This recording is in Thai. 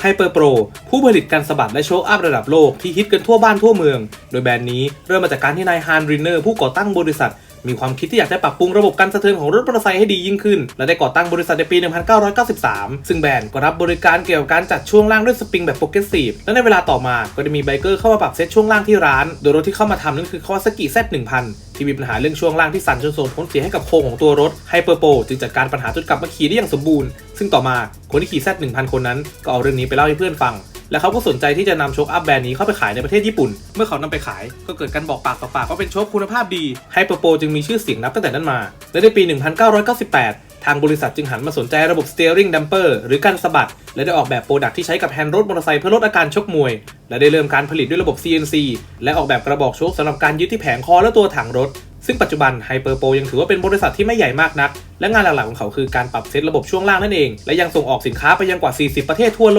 ไฮเปอร์โปรผู้ผลิตการสะบัดและโชว์อัพระดับโลกที่ฮิตกันทั่วบ้านทั่วเมือง โดยแบรนด์นี้เริ่มมาจากการที่นายฮานรินเนอร์ผู้ก่อตั้งบริษัท มีความคิดที่อยากจะปรับปรุงระบบการสะเทือนของรถมอเตอร์ไซค์ให้ดียิ่งขึ้น และได้ก่อตั้งบริษัทในปี 1993 ซึ่งแบรนด์ก็รับบริการเกี่ยวกับการจัดช่วงล่างด้วยสปริงแบบโปรเกรสซีฟและในเวลาต่อมาก็ได้มีไบเกอร์เข้ามาปรับเซตช่วงล่างที่ร้าน โดยรถที่เข้ามาทำนั่นคือ Kawasaki Z1000 ที่มีปัญหาเรื่องช่วงล่างที่สั่นจนส่งผลเสียให้กับโครงของตัวรถ Hyper Pro จึงจัดการปัญหาจนกลับมาขี่ได้อย่างสมบูรณ์ ซึ่งต่อมาคนที่ขี่ Z1000 คนนั้นก็เอาเรื่องนี้ไปเล่าให้เพื่อนฟัง และเขาก็สนใจที่จะนำโชคอัพแบรนด์นี้เข้าไปขายในประเทศญี่ปุ่น เมื่อเขานำไปขายก็เกิดการบอกปากต่อปากว่าเป็นโชคคุณภาพดีไฮเปอร์โปจึงมีชื่อเสียงนับตั้งแต่นั้นมา และในปี 1998 ทางบริษัทจึงหันมาสนใจระบบ steering damper หรือการสะบัด และได้ออกแบบโปรดักที่ใช้กับแฮนด์รถมอเตอร์ไซค์เพื่อลดอาการชกมวย และได้เริ่มการผลิตด้วยระบบ CNC และออกแบบกระบอกโชคสำหรับการยึดที่แผงคอและตัวถังรถซึ่งปัจจุบัน Hyper Pro ยังถือว่าเป็นบริษัทที่ไม่ใหญ่มากนัก และงานหลักๆของเขาคือการปรับเซตระบบช่วงล่างนั่นเอง และยังส่งออกสินค้าไปยังกว่า 40 ประเทศทั่วโลก